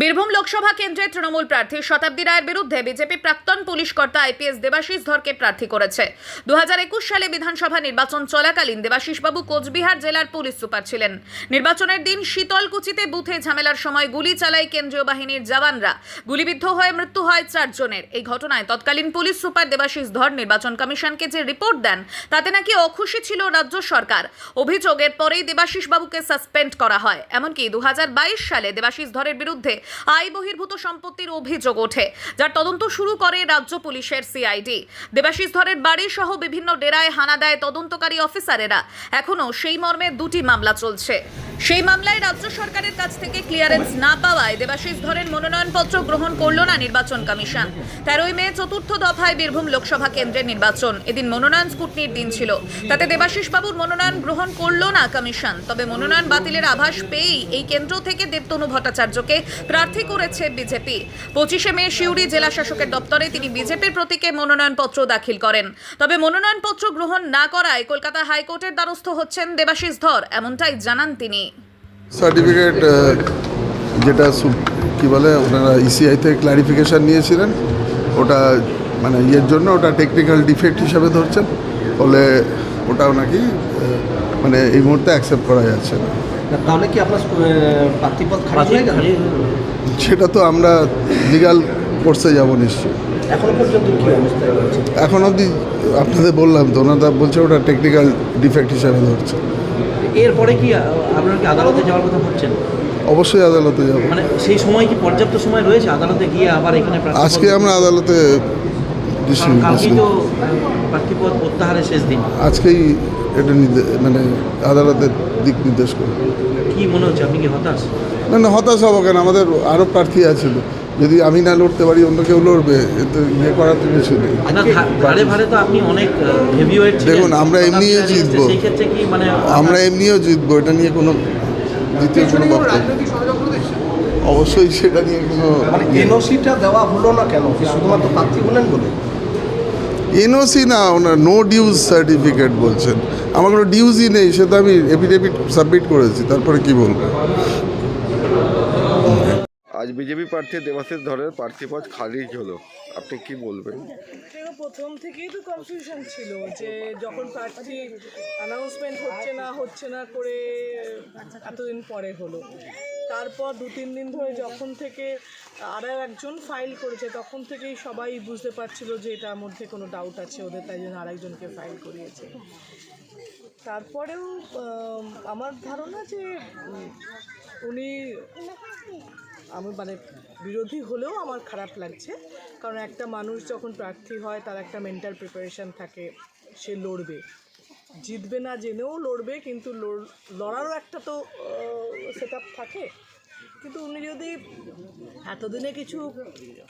বীরভূম লোকসভা কেন্দ্রের তৃণমূল প্রার্থী শতাব্দী রায়ের বিরুদ্ধে বিজেপি প্রাক্তন পুলিশ কর্তা আইপিএস দেবাশিস ধরকে প্রার্থী করেছে। দু হাজার একুশ সালে বিধানসভা নির্বাচন চলাকালীন দেবাশিসবাবু কোচবিহার জেলার পুলিশ সুপার ছিলেন। নির্বাচনের দিন শীতলকুচিতে বুথে ঝামেলার সময় গুলি চালায় কেন্দ্রীয় বাহিনীর জওয়ানরা। গুলিবিদ্ধ হয়ে মৃত্যু হয় চারজনের। এই ঘটনায় তৎকালীন পুলিশ সুপার দেবাশিস ধর নির্বাচন কমিশনকে যে রিপোর্ট দেন, তাতে নাকি অখুশি ছিল রাজ্য সরকার। অভিযোগের পরেই দেবাশিস বাবুকে সাসপেন্ড করা হয়। এমনকি দু হাজার বাইশ সালে দেবাশিস ধরের বিরুদ্ধে আয় বহির্ভূত সম্পত্তির অভিযোগ ওঠে, যার তদন্ত শুরু করে রাজ্য পুলিশের সিআইডি। দেবাশিস ধরের বাড়ি সহ বিভিন্ন ডেরায় হানা দেয় তদন্তকারী অফিসারেরা। এখনও সেই মর্মে দুটি মামলা চলছে। সেই মামলায় রাজ্য সরকারের কাছ থেকে ক্লিয়ারেন্স না পাওয়ায় দেবাশিস ধরেন মনোনয়নপত্র গ্রহণ করল না নির্বাচন কমিশন। তেরোই মে চতুর্থ দফায় বীরভূম লোকসভা কেন্দ্রের নির্বাচন। এদিন মনোনয়ন স্কুটনির দিন ছিল। তাতে দেবাশিস বাবুর মনোনয়ন গ্রহণ করল না কমিশন। তবে মনোনয়ন বাতিলের আভাস পেয়েই এই কেন্দ্র থেকে দেবতনু ভট্টাচার্যকে প্রার্থী করেছে বিজেপি। পঁচিশে মে সিউড়ি জেলা শাসকের দপ্তরে তিনি বিজেপির প্রতীকে মনোনয়নপত্র দাখিল করেন। তবে মনোনয়নপত্র গ্রহণ না করায় কলকাতা হাইকোর্টের দ্বারস্থ হচ্ছেন দেবাশিস ধর এমনটাই জানান তিনি। সার্টিফিকেট যেটা কি বলে ওনারা ইসিআই থেকে ক্লারিফিকেশান নিয়েছিলেন। ওটা মানে ইয়ের জন্য ওটা টেকনিক্যাল ডিফেক্ট হিসাবে ধরছেন। ফলে ওটাও নাকি মানে এই মুহূর্তে অ্যাকসেপ্ট করা যাচ্ছে না, তাহলে কি আপনার প্রার্থীপদ খারিজ হয়ে গেল? সেটা তো আমরা লিগাল কোর্সে যাব নিশ্চয়ই। এখনও পর্যন্ত কি অবস্থায় রয়েছে? এখন অবধি আপনাদের বললাম তো ওনারা বলছে ওটা টেকনিক্যাল ডিফেক্ট হিসাবে ধরছে। এরপরে কি আপনারা কি আদালতে যাওয়ার কথা ভাবছেন? অবশ্যই আদালতে যাব। মানে সেই সময় কি পর্যাপ্ত সময় রয়েছে আদালতে গিয়ে আবার এখানে আজকে আমরা আদালতে আজকেই এটা মানে আদালতের দিক নির্দেশ করবে কি মনে হচ্ছে? আপনি কি হতাশ? না না হতাশ হব কেন? আমাদের আরও প্রার্থী আছে যদি আমি না লড়তে পারি অন্য কেউ লড়বে এতে ইয়ে করার তো কিছু নেই। দেখুন, আমরা এমনিও জিতবো। সেই ক্ষেত্রে কি মানে আমরা এমনিও জিতবো এটা নিয়ে কোনো দ্বিতীয় কোনো বক্তব্য অবশ্যই সেটা নিয়ে কোনো মানে এনওসিটা দেওয়া হলো না কেন? শুধুমাত্র প্রার্থী হলেন বলে? এনওসি না ওনার নো ডিউজ সার্টিফিকেট বলছেন। আমার কোনো ডিউজই নেই সে তো আমি এফিডেভিট সাবমিট করেছি তারপরে কি বলব? আজ বিজেপি প্রার্থী দেবাশিস ধরের প্রার্থীপদ খারিজ হলো। আপনি কি বলবেন? প্রথম থেকেই তো কনফিউশন ছিল যে যখন প্রার্থী অ্যানাউন্সমেন্ট হচ্ছে না হচ্ছে না করে এতদিন পরে হলো। তারপর দু তিন দিন ধরে যখন থেকে আরও একজন ফাইল করেছে, তখন থেকেই সবাই বুঝতে পারছিল যে এটার মধ্যে কোনো ডাউট আছে ওদের, তাই জন্য আরেকজনকে ফাইল করিয়েছে। তারপরেও আমার ধারণা যে উনি আমি মানে বিরোধী হলেও আমার খারাপ লাগছে। কারণ একটা মানুষ যখন প্রার্থী হয়, তার একটা মেন্টাল প্রিপারেশন থাকে, সে লড়বে। জিতবে না জেনেও লড়বে কিন্তু লড়- লড়ারও একটা তো সেট থাকে। কিন্তু উনি যদি এতদিনে কিছু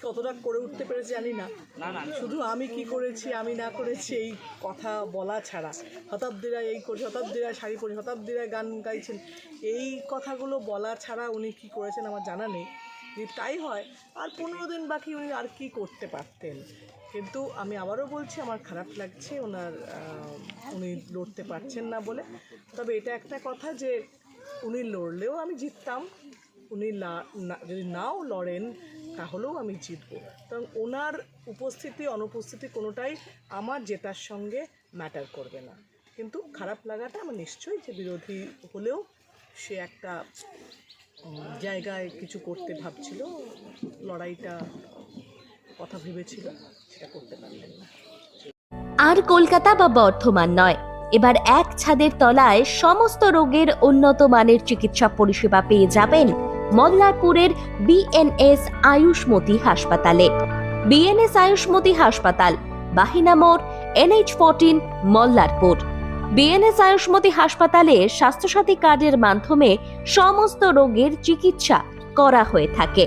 কতটা করে উঠতে পেরেছে জানি না। শুধু আমি কি করেছি আমি না করেছি এই কথা বলা ছাড়া। শতাব্দীরা এই করছে শতাব্দীরা শাড়ি পরে শতাব্দীরা গান গাইছেন। এই কথাগুলো বলা ছাড়া উনি কি করেছেন আমার জানা নেই। যদি তাই হয় আর পনেরো দিন বাকি উনি আর কি করতে পারতেন? কিন্তু আমি আবারও বলছি, আমার খারাপ লাগছে, ওনার উনি লড়তে পারছেন না বলে। তবে এটা একটা কথা যে, উনি লড়লেও আমি জিততাম, উনি যদি নাও লড়েন, তাহলেও আমি জিতবো। কারণ ওনার উপস্থিতি, অনুপস্থিতি কোনোটাই আমার জেতার সঙ্গে ম্যাটার করবে না। কিন্তু খারাপ লাগাটা আমার নিশ্চয়ই যে বিরোধী হলেও সে একটা জায়গায় কিছু করতে ভাবছিল, লড়াইটা কথা ভেবেছিল, সেটা করতে পারলেন না। আর কলকাতা বা বর্ধমান নয়। এবার এক ছাদের তলায় সমস্ত রোগের উন্নত মানের চিকিৎসা পরিষেবা পেয়ে যাবেন মল্লারপুরের বিএনএস আয়ুষ্মতি হাসপাতালে। বিএনএস আয়ুষ্মতি হাসপাতাল, বাহিনা মোড়, NH fourteen, Mallarpur. BNS Ayushmati হাসপাতালে স্বাস্থ্যসাথী কার্ডের মাধ্যমে সমস্ত রোগের চিকিৎসা করা হয়ে থাকে।